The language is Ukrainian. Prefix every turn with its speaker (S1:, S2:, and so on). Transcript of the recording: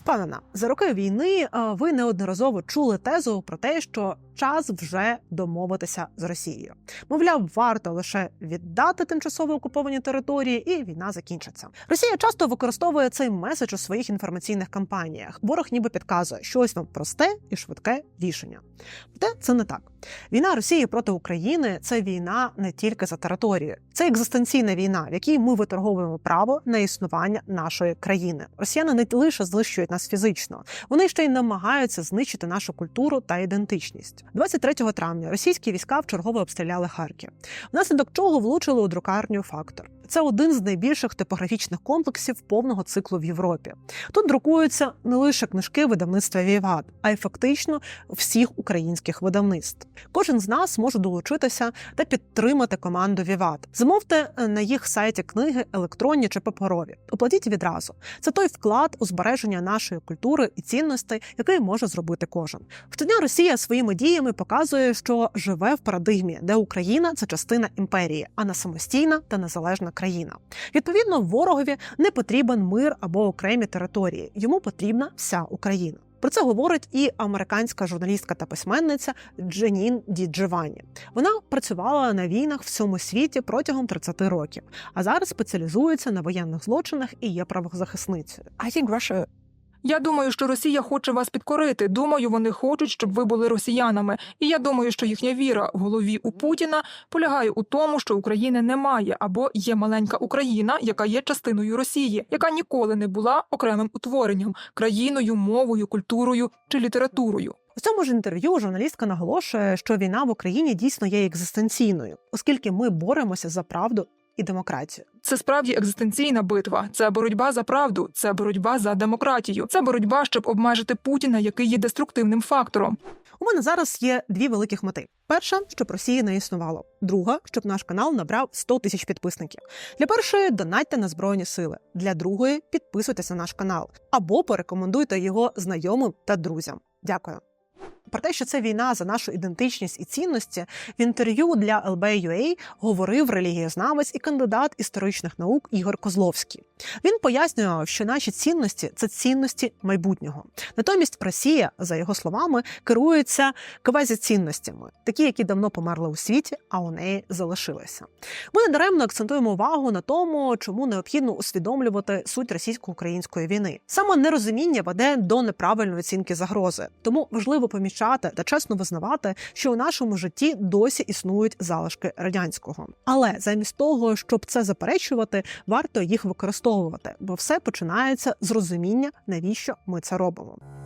S1: Впевнена, за роки війни е, ви неодноразово чули тезу про те, що час вже домовитися з Росією. Мовляв, варто лише віддати тимчасово окуповані території, і війна закінчиться. Росія часто використовує цей меседж у своїх інформаційних кампаніях. Ворог ніби підказує, що ось вам просте і швидке рішення. Проте це не так. Війна Росії проти України це війна не тільки за територію, це екзистенційна війна, в якій ми виторговуємо право на існування нашої країни. Росіяни не лише знищують нас фізично, вони ще й намагаються знищити нашу культуру та ідентичність. 23 травня російські війська вчергово обстріляли Харків, внаслідок чого влучили у друкарню фактор. Це один з найбільших типографічних комплексів повного циклу в Європі. Тут друкуються не лише книжки видавництва Віват, а й фактично всіх українських видавництв. Кожен з нас може долучитися та підтримати команду Віват. Замовте на їх сайті книги електронні чи паперові. Оплатіть відразу. Це той вклад у збереження нашої культури і цінностей, який може зробити кожен. Щодня Росія своїми діями показує, що живе в парадигмі, де Україна це частина імперії, а не самостійна та незалежна країна. Відповідно, ворогові не потрібен мир або окремі території. Йому потрібна вся Україна. Про це говорить і американська журналістка та письменниця Дженін Ді Джованні. Вона працювала на війнах в всьому світі протягом 30 років, а зараз спеціалізується на воєнних злочинах і є правозахисницею.
S2: I think Russia
S3: Я думаю, що Росія хоче вас підкорити. Думаю, вони хочуть, щоб ви були росіянами. І я думаю, що їхня віра в голові у Путіна полягає у тому, що України немає або є маленька Україна, яка є частиною Росії, яка ніколи не була окремим утворенням, країною, мовою, культурою чи літературою.
S1: У цьому ж інтерв'ю журналістка наголошує, що війна в Україні дійсно є екзистенційною, оскільки ми боремося за правду і демократію.
S3: Це справді екзистенційна битва. Це боротьба за правду, це боротьба за демократію, це боротьба, щоб обмежити Путіна, який є деструктивним фактором.
S1: У мене зараз є дві великих мети: перша, щоб Росії не існувало. Друга, щоб наш канал набрав 100 тисяч підписників. Для першої донатьте на збройні сили. Для другої підписуйтесь на наш канал або порекомендуйте його знайомим та друзям. Дякую. Про те, що це війна за нашу ідентичність і цінності, в інтерв'ю для LB.UA говорив релігієзнавець і кандидат історичних наук Ігор Козловський. Він пояснював, що наші цінності це цінності майбутнього. Натомість Росія, за його словами, керується квазіцінностями, такі, які давно померли у світі, а у неї залишилися. Ми недаремно акцентуємо увагу на тому, чому необхідно усвідомлювати суть російсько-української війни. Саме нерозуміння веде до неправильної оцінки загрози, тому важливо помічати та чесно визнавати, що у нашому житті досі існують залишки радянського. Але замість того, щоб це заперечувати, варто їх використовувати, бо все починається з розуміння, навіщо ми це робимо.